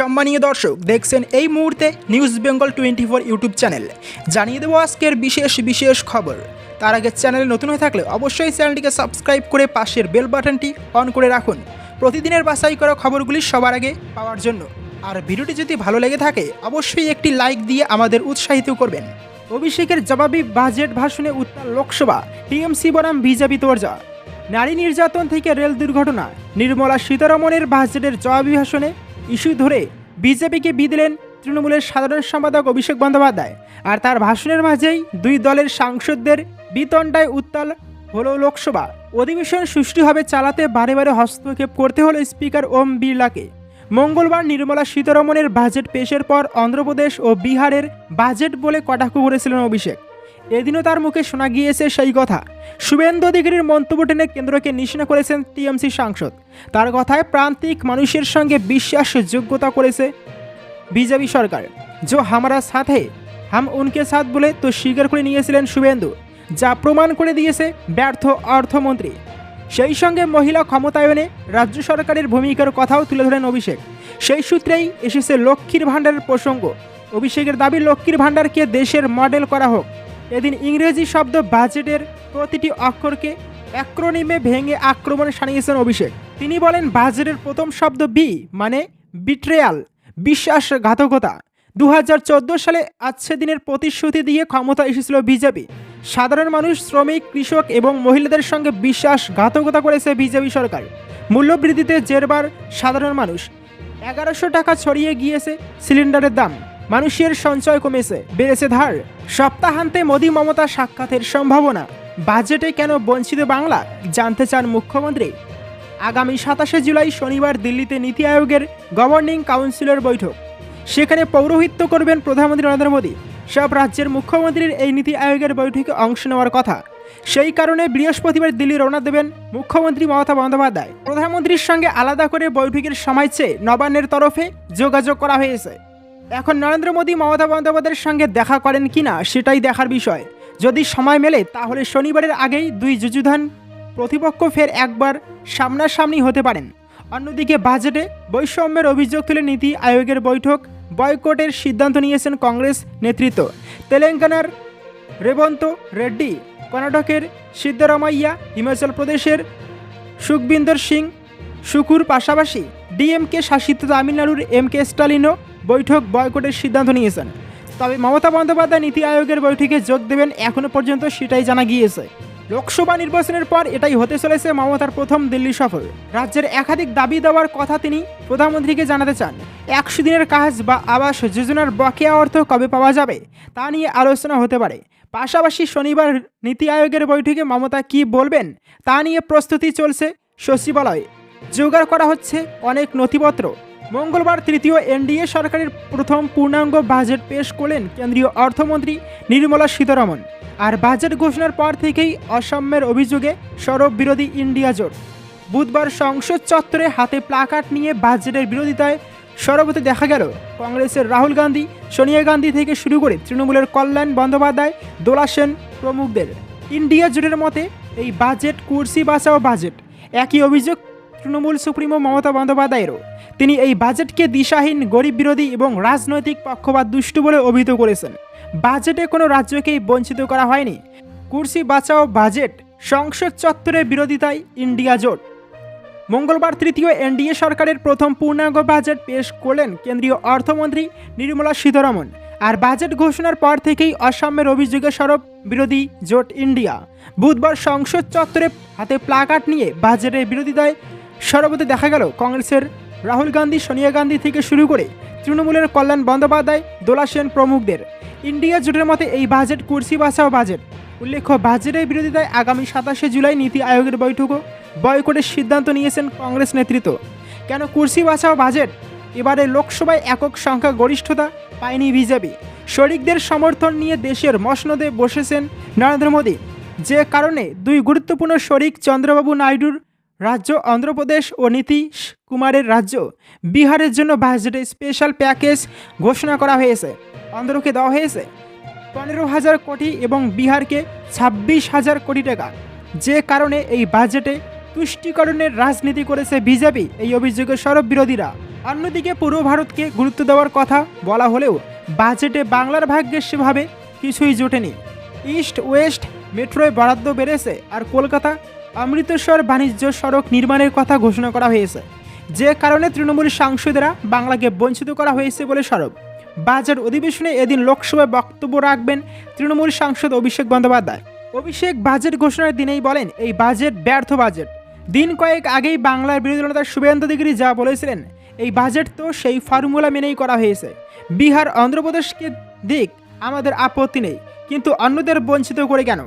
সম্মানীয় দর্শক, দেখছেন এই মুহূর্তে news Bengal twenty four YouTube channel জানিয়ে দেবো আজকের বিশেষ বিশেষ খবর। তার আগে চ্যানেলে নতুন হয়ে থাকলে অবশ্যই চ্যানেলটিকে সাবস্ক্রাইব করে পাশের বেল বাটনটি অন করে রাখুন। প্রতিদিনের বাছাই করা খবরগুলি সবার আগে পাওয়ার জন্য। আর ভিডিওটি যদি ভালো লেগে থাকে, অবশ্যই একটি লাইক দিয়ে আমাদের উৎসাহিত করবেন। অভিষেকের জবাবি বাজেট ভাষণে উত্তাল লোকসভা, টিএমসি বনাম বিজেপি তোরজা। নারী নির্যাতন থেকে রেল দুর্ঘটনা, নির্মলা সীতারমণের বাজেটের জবাবি ভাষণে ইস্যু ধরে বিজেপিকে বিদিলেন তৃণমূলের সাধারণ সম্পাদক অভিষেক বন্দ্যোপাধ্যায়। আর তার ভাষণের মাঝেই দুই দলের সাংসদদের বিতণ্ডায় উত্তাল হলো লোকসভা। অধিবেশন সুষ্ঠুভাবে চালাতে বারে বারে হস্তক্ষেপ করতে হলো স্পিকার ওম বিড়লাকে। মঙ্গলবার নির্মলা সীতারমণের বাজেট পেশের পর অন্ধ্রপ্রদেশ ও বিহারের বাজেট বলে কটাক্ষ করেছিলেন অভিষেক। এদিনও তার মুখে শোনা গিয়েছে সেই কথা। শুভেন্দু অধিকারীর মন্তব্য টেনে কেন্দ্রকে নিশানা করেছেন টিএমসি সাংসদ। তার কথায় প্রান্তিক মানুষের সঙ্গে বিশ্বাসযোগ্যতা করেছে বিজেপি সরকার। যে হামারা সাথে, হাম উনকে সাথ বলে তো স্বীকার করে নিয়েছিলেন শুভেন্দু, যা প্রমাণ করে দিয়েছে ব্যর্থ অর্থমন্ত্রী। সেই সঙ্গে মহিলা ক্ষমতায়নে রাজ্য সরকারের ভূমিকার কথাও তুলে ধরেন অভিষেক। সেই সূত্রেই এসেছে লক্ষ্মীর ভাণ্ডারের প্রসঙ্গ। অভিষেকের দাবি, লক্ষ্মীর ভাণ্ডারকে দেশের মডেল করা হোক। এদিন ইংরেজি শব্দ বাজেটের প্রতিটি অক্ষরকে অ্যাক্রোনিমে ভেঙে আক্রমণ সানিয়েছেন অভিষেক। তিনি বলেন, বাজেটের প্রথম শব্দ বি মানে বিট্রেয়াল বিশ্বাসঘাতকতা। দু হাজার চোদ্দ সালে আজকে দিনের প্রতিশ্রুতি দিয়ে ক্ষমতা এসেছিল বিজেপি। সাধারণ মানুষ, শ্রমিক, কৃষক এবং মহিলাদের সঙ্গে বিশ্বাসঘাতকতা করেছে বিজেপি সরকার। মূল্যবৃদ্ধিতে জেরবার সাধারণ মানুষ। এগারোশো টাকা ছড়িয়ে গিয়েছে সিলিন্ডারের দাম। মানুষের সঞ্চয় কমেছে, বেড়েছে ধার। সপ্তাহান্তে মোদী মমতা সাক্ষাতের সম্ভাবনা। বাজেটে কেন বঞ্চিত বাংলা? জানতে চান মুখ্যমন্ত্রী। আগামী সাতাশে জুলাই শনিবার দিল্লিতে নীতি আয়োগের গভর্নিং কাউন্সিলের বৈঠক। সেখানে পৌরোহিত্য করবেন প্রধানমন্ত্রী নরেন্দ্র মোদী। সব রাজ্যের মুখ্যমন্ত্রীর এই নীতি আয়োগের বৈঠকে অংশ নেওয়ার কথা। সেই কারণে বৃহস্পতিবার দিল্লি রওনা দেবেন মুখ্যমন্ত্রী মমতা বন্দ্যোপাধ্যায়। প্রধানমন্ত্রীর সঙ্গে আলাদা করে বৈঠকের সময় চেয়ে নবান্নের তরফে যোগাযোগ করা হয়েছে। এখন নরেন্দ্র মোদী মমতা বন্দ্যোপাধ্যায়ের সঙ্গে দেখা করেন কিনা সেটাই দেখার বিষয়। যদি সময় মেলে, তাহলে শনিবারের আগেই দুই যুযুধান প্রতিপক্ষ ফের একবার সামনাসামনি হতে পারেন। অন্যদিকে বাজেটে বৈষম্যের অভিযোগ তুলে নীতি আয়োগের বৈঠক, বয়কটের সিদ্ধান্ত নিয়েছেন কংগ্রেস নেতৃত্ব। তেলেঙ্গানার রেবন্ত রেড্ডি, কর্ণাটকের সিদ্ধরামাইয়া, হিমাচল প্রদেশের সুখবিন্দর সিং শুকুর পাশাপাশি ডিএমকে শাসিত তামিলনাড়ুর এম কে স্টালিনও বৈঠক বয়কটের সিদ্ধান্ত নিয়েছেন। তবে মমতা বন্দ্যোপাধ্যায় নীতি আয়োগের বৈঠকে যোগ দেবেন এখনও পর্যন্ত সেটাই জানা গিয়েছে। লোকসভা নির্বাচনের পর এটাই হতে চলেছে মমতার প্রথম দিল্লি সফর। রাজ্যের একাধিক দাবি দেওয়ার কথা তিনি প্রধানমন্ত্রীকে জানাতে চান। একশো দিনের কাজ বা আবাস যোজনার বকেয়া অর্থ কবে পাওয়া যাবে তা নিয়ে আলোচনা হতে পারে। পাশাপাশি শনিবার নীতি আয়োগের বৈঠকে মমতা কি বলবেন তা নিয়ে প্রস্তুতি চলছে সচিবালয়ে। জোগাড় করা হচ্ছে অনেক নথিপত্র। মঙ্গলবার তৃতীয় এনডিএ সরকারের প্রথম পূর্ণাঙ্গ বাজেট পেশ করলেন কেন্দ্রীয় অর্থমন্ত্রী নির্মলা সীতারমণ আর বাজেট ঘোষণার পর থেকেই অসাম্যের অভিযোগে সরব বিরোধী ইন্ডিয়া জোট। বুধবার সংসদ চত্বরে হাতে প্লাকার্ড নিয়ে বাজেটের বিরোধিতায় সরবতে দেখা গেল, কংগ্রেসের রাহুল গান্ধী, সোনিয়া গান্ধী থেকে শুরু করে তৃণমূলের কল্যাণ বন্দ্যোপাধ্যায়, দোলা সেন প্রমুখদের। ইন্ডিয়া জোটের মতে এই বাজেট কুর্সি বাঁচাও বাজেট। একই অভিযোগ তৃণমূল সুপ্রিমো মমতা বন্দ্যোপাধ্যায়েরও। তিনি এই বাজেটকে দিশাহীন, গরিব বিরোধী এবং রাজনৈতিক পক্ষপাত দুষ্টু বলে অভিহিত করেছেন। বাজেটে কোনো রাজ্যকেই বঞ্চিত করা হয়নি। কুর্সি বাঁচাও বাজেট, সংসদ চত্বরের বিরোধিতায় ইন্ডিয়া জোট। মঙ্গলবার তৃতীয় এনডিএ সরকারের প্রথম পূর্ণাঙ্গ বাজেট পেশ করলেন কেন্দ্রীয় অর্থমন্ত্রী নির্মলা সীতারমন। আর বাজেট ঘোষণার পর থেকেই অসাম্যের অভিযোগে সরব বিরোধী জোট ইন্ডিয়া। বুধবার সংসদ চত্বরে হাতে প্লাকার্ড নিয়ে বাজেটের বিরোধিতায় সরবতে দেখা গেল কংগ্রেসের রাহুল গান্ধী, সোনিয়া গান্ধী থেকে শুরু করে তৃণমূলের কল্যাণ বন্দ্যোপাধ্যায়, দোলা সেন প্রমুখদের। ইন্ডিয়া জোটের মতে এই বাজেট কুর্সি বাঁচাও বাজেট। উল্লেখ্য, বাজেটের বিরোধিতায় আগামী সাতাশে জুলাই নীতি আয়োগের বৈঠকও বয়কটের সিদ্ধান্ত নিয়েছেন কংগ্রেস নেতৃত্ব। কেন কুর্সি বাঁচাও বাজেট? এবারে লোকসভায় একক সংখ্যা গরিষ্ঠতা পায়নি বিজেপি। শরিকদের সমর্থন নিয়ে দেশের মসনদে বসেছেন নরেন্দ্র মোদী। যে কারণে দুই গুরুত্বপূর্ণ শরিক চন্দ্রবাবু নাইডুর রাজ্য অন্ধ্রপ্রদেশ ও নীতিশ কুমারের রাজ্য বিহারের জন্য বাজেটে স্পেশাল প্যাকেজ ঘোষণা করা হয়েছে। অন্ধ্রকে দেওয়া হয়েছে পনেরো হাজার কোটি এবং বিহারকে ছাব্বিশ হাজার কোটি টাকা। যে কারণে এই বাজেটে তুষ্টিকরণের রাজনীতি করেছে বিজেপি, এই অভিযোগের সরব বিরোধীরা। অন্যদিকে পূর্ব ভারতকে গুরুত্ব দেওয়ার কথা বলা হলেও বাজেটে বাংলার ভাগ্যে সেভাবে কিছুই জোটেনি। ইস্ট ওয়েস্ট মেট্রোয় বরাদ্দ বেড়েছে আর কলকাতা অমৃতসর বাণিজ্য সড়ক নির্মাণের কথা ঘোষণা করা হয়েছে। যে কারণে তৃণমূল সাংসদেরা বাংলাকে বঞ্চিত করা হয়েছে বলে সরব। বাজেট অধিবেশনে এদিন লোকসভায় বক্তব্য রাখবেন তৃণমূল সাংসদ অভিষেক বন্দ্যোপাধ্যায়। অভিষেক বাজেট ঘোষণার দিনেই বলেন, এই বাজেট ব্যর্থ বাজেট। দিন কয়েক আগেই বাংলার বিরোধী নেতা শুভেন্দু অধিকারী যা বলেছিলেন, এই বাজেট তো সেই ফর্মুলা মেনেই করা হয়েছে। বিহার, অন্ধ্রপ্রদেশকে দিক, আমাদের আপত্তি নেই। কিন্তু অন্যদের বঞ্চিত করে কেন?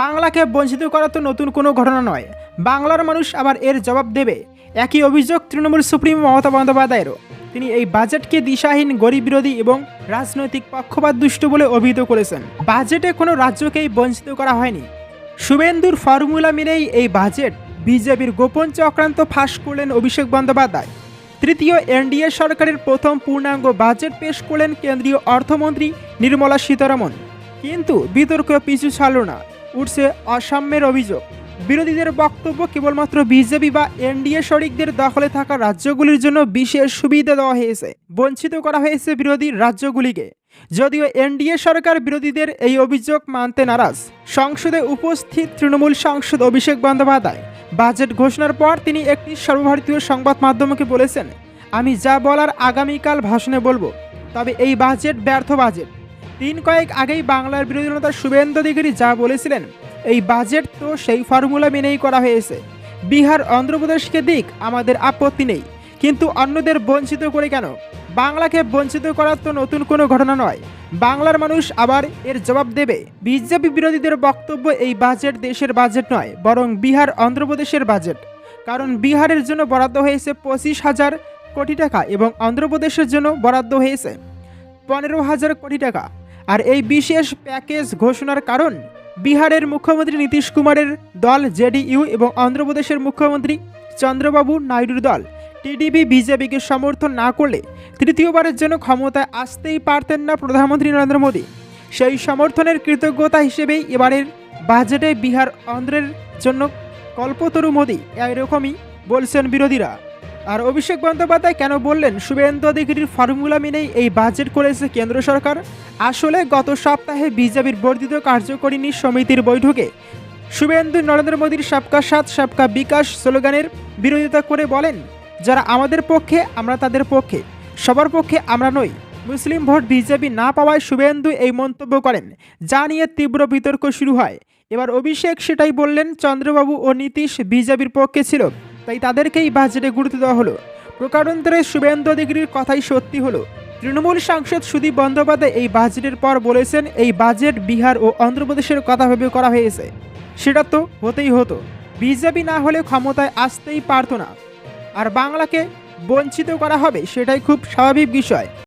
বাংলাকে বঞ্চিত করা তো নতুন কোনো ঘটনা নয়। বাংলার মানুষ আবার এর জবাব দেবে। একই অভিযোগ তৃণমূল সুপ্রিমো মমতা বন্দ্যোপাধ্যায়েরও। তিনি এই বাজেটকে দিশাহীন গরিব বিরোধী এবং রাজনৈতিক পক্ষপাত দুষ্ট বলে অভিহিত করেছেন। বাজেটে কোনো রাজ্যকেই বঞ্চিত করা হয়নি। শুভেন্দুর ফর্মুলা মেনেই এই বাজেট বিজেপির গোপন চক্রান্ত ফাঁস করলেন অভিষেক বন্দ্যোপাধ্যায়। তৃতীয় এনডিএ সরকারের প্রথম পূর্ণাঙ্গ বাজেট পেশ করলেন কেন্দ্রীয় অর্থমন্ত্রী নির্মলা সীতারামন। কিন্তু বিতর্ক পিছু ছাড়ল না। উঠছে অসাম্যের অভিযোগ। বিরোধীদের বক্তব্য কেবলমাত্র বিজেপি বা এনডিএ শরিকদের দখলে থাকা রাজ্যগুলির জন্য বিশেষ সুবিধা দেওয়া হয়েছে, বঞ্চিত করা হয়েছে বিরোধী রাজ্যগুলিকে। যদিও এনডিএ সরকার বিরোধীদের এই অভিযোগ মানতে নারাজ। সংসদে উপস্থিত তৃণমূল সাংসদ অভিষেক বন্দ্যোপাধ্যায় বাজেট ঘোষণার পর তিনি একটি সর্বভারতীয় সংবাদ মাধ্যমকে বলেছেন, আমি যা বলার আগামীকাল ভাষণে বলব, তবে এই বাজেট ব্যর্থ বাজেট। দিন কয়েক আগেই বাংলার বিরোধী নেতা শুভেন্দু অধিকারী যা বলেছিলেন, এই বাজেট তো সেই ফর্মুলা মেনেই করা হয়েছে। বিহার, অন্ধ্রপ্রদেশকে দিক, আমাদের আপত্তি নেই। কিন্তু অন্যদের বঞ্চিত করে কেন? বাংলাকে বঞ্চিত করার তো নতুন কোনো ঘটনা নয়। বাংলার মানুষ আবার এর জবাব দেবে। বিজেপি বিরোধীদের বক্তব্য এই বাজেট দেশের বাজেট নয়, বরং বিহার, অন্ধ্রপ্রদেশের বাজেট কারণ বিহারের জন্য বরাদ্দ হয়েছে পঁচিশ হাজার কোটি টাকা এবং অন্ধ্রপ্রদেশের জন্য বরাদ্দ হয়েছে পনেরো হাজার কোটি টাকা। আর এই বিশেষ প্যাকেজ ঘোষণার কারণ, বিহারের মুখ্যমন্ত্রী নীতিশ কুমারের দল জেডিইউ এবং অন্ধ্রপ্রদেশের মুখ্যমন্ত্রী চন্দ্রবাবু নাইডুর দল, টিডিপি বিজেপিকে সমর্থন না করলে তৃতীয়বারের জন্য ক্ষমতায় আসতেই পারতেন না প্রধানমন্ত্রী নরেন্দ্র মোদী। সেই সমর্থনের কৃতজ্ঞতা হিসেবেই এবারের বাজেটে বিহার অন্ধ্রের জন্য কল্পতরু মোদী এরকমই বলছেন বিরোধীরা। আর অভিষেক বন্দ্যোপাধ্যায় কেন বললেন, শুভেন্দু অধিকারীর ফর্মুলা মেনেই এই বাজেট করেছে কেন্দ্র সরকার? আসলে গত সপ্তাহে বিজেপির বর্ধিত কার্যকরিণী সমিতির বৈঠকে শুভেন্দু নরেন্দ্র মোদীর সাবকা সাত সাবকা বিকাশ স্লোগানের বিরোধিতা করে বলেন, যারা আমাদের পক্ষে, আমরা তাদের পক্ষে, সবার পক্ষে আমরা নই। মুসলিম ভোট বিজেপি না পাওয়ায় শুভেন্দু এই মন্তব্য করেন, যা নিয়ে তীব্র বিতর্ক শুরু হয়। এবার অভিষেক সেটাই বললেন, চন্দ্রবাবু ও নীতিশ বিজেপির পক্ষে ছিল। তাই তাদেরকেই বাজেটে গুরুত্ব দেওয়া হলো। প্রকারান্তরে শুভেন্দু অধিকারীর কথাই সত্যি হলো। তৃণমূল সাংসদ সুদীপ বন্দ্যোপাধ্যায় এই বাজেটের পর বলেছেন, এই বাজেট বিহার ও অন্ধ্রপ্রদেশের কথা ভেবে করা হয়েছে। সেটা তো হতেই হতো। বিজেপি না হলে ক্ষমতায় আসতেই পারত না। আর বাংলাকে বঞ্চিত করা হবে সেটাই খুব স্বাভাবিক বিষয়।